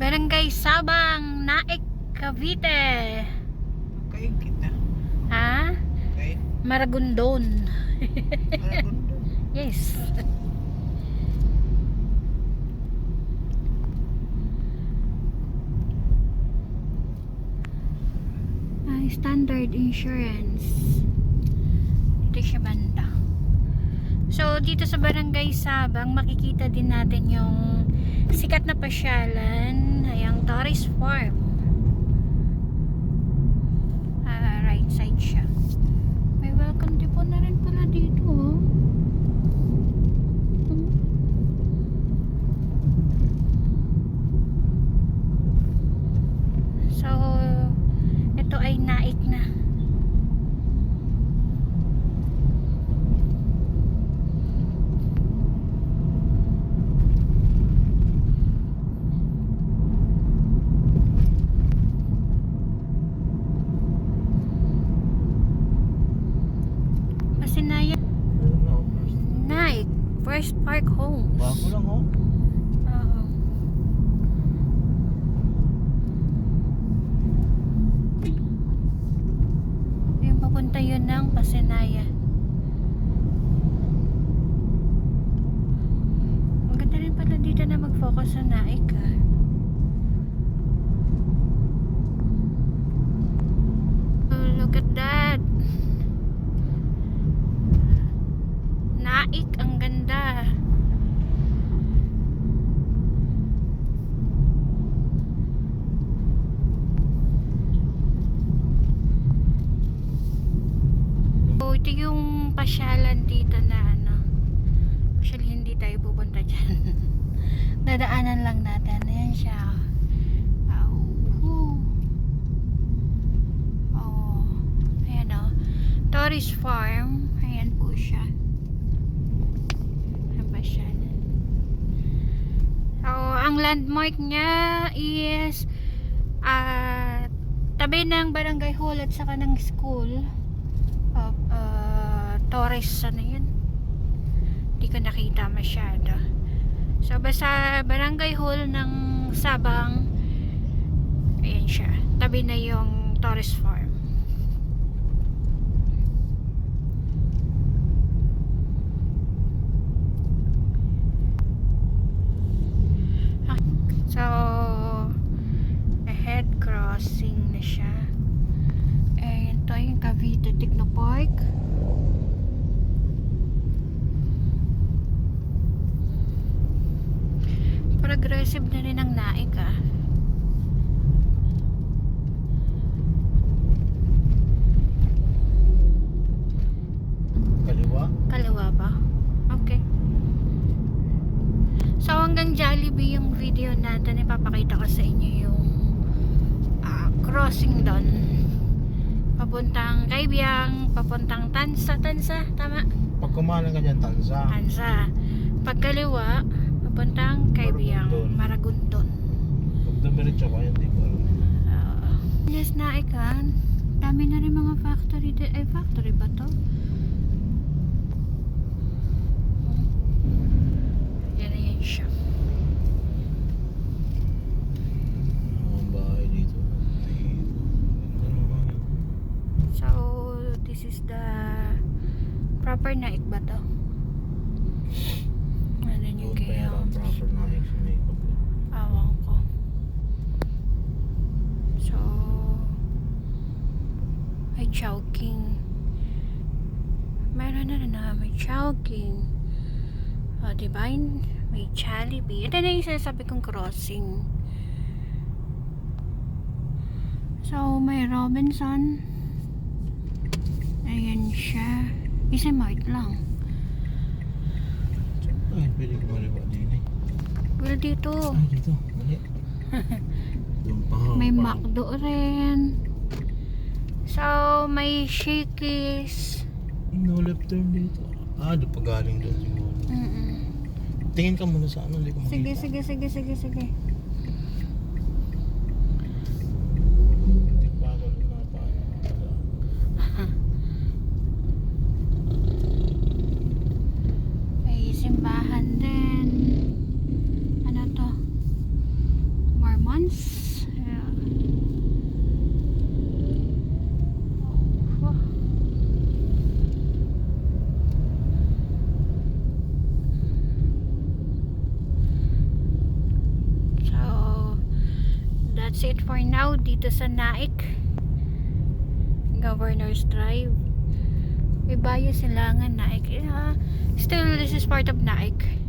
Barangay Sabang, Naik, Cavite. Kain kita. Ha? Kain. Maragondon. Maragundo. Yes. Ay, standard insurance. Dito siya banda. So, dito sa Barangay Sabang, makikita din natin yung sikat na pasyalan, yung Torres Farm. Ah, right side siya. May welcome depot na rin pala dito, oh. Hmm. So, ito ay naik na. Pasinaya Ano, first. First Park Homes. Bago lang oh. Oo. Yung papunta yun ng Pasinaya. Maganda rin pala dito na mag-focus sa naik ah. Oh, look at that. Naik, ang ganda. So, ito yung pasyalan dito na ano. Actually, hindi tayo pupunta dyan. Dadaanan lang natin. Ayan siya. Oh. Oh. Ayan o. Torres Farm. Ayan po siya. Ang. So, ang landmark niya is ah tabi ng barangay hall at saka ng school Torres ano yun? Hindi ko nakita masyado. So basta barangay hall ng Sabang ayan siya. Tabi na yung Torres Farm. Ah, so ahead crossing na siya. And ito yung Cavite Techno Park progressive na rin ang naik ah Kaliwa. kaliwa ba? okay so hanggang Jollibee yung video natin ipapakita ko sa inyo yung ah, crossing doon papuntang Kaibiyang papuntang Tansa Tansa tama? Pag kumalang ka dyan, tansa. Tansa pagkaliwa papuntang Kaibiyang Maragundon Pag dumiretso ka, hindi ko alam. Uh, yes na ikan. Dami na rin mga factory. di- Ay, factory ba to? Yan na yan siya. Ba? So, this is the proper night ba to? Ano yung Doon pa kaya? yan ang proper na sa makeup. Awang ko. So, may Chowking. Meron na rin na may Chowking. O, diba? Yun, May Jollibee. Ito na yung sinasabi kong crossing. So, may Robinson. Ayan siya. Isa mart lang. Ay, pwede ka maliwa din eh. Well, dito. Ay, dito. Mali. May McDo rin. So, may Shakey's. No left turn dito. Ah, doon pa galing doon siguro. Mm-mm. Tingin ka muna sa ano, hindi ko makita. Sige, sige, sige, sige, sige. Hindi pa ako lumapaano. May simbahan din. Ano to? Mormon? That's it for now dito sa Naik. Governor's Drive. May bayo silangan Naik. Ah, still, this is part of Naik.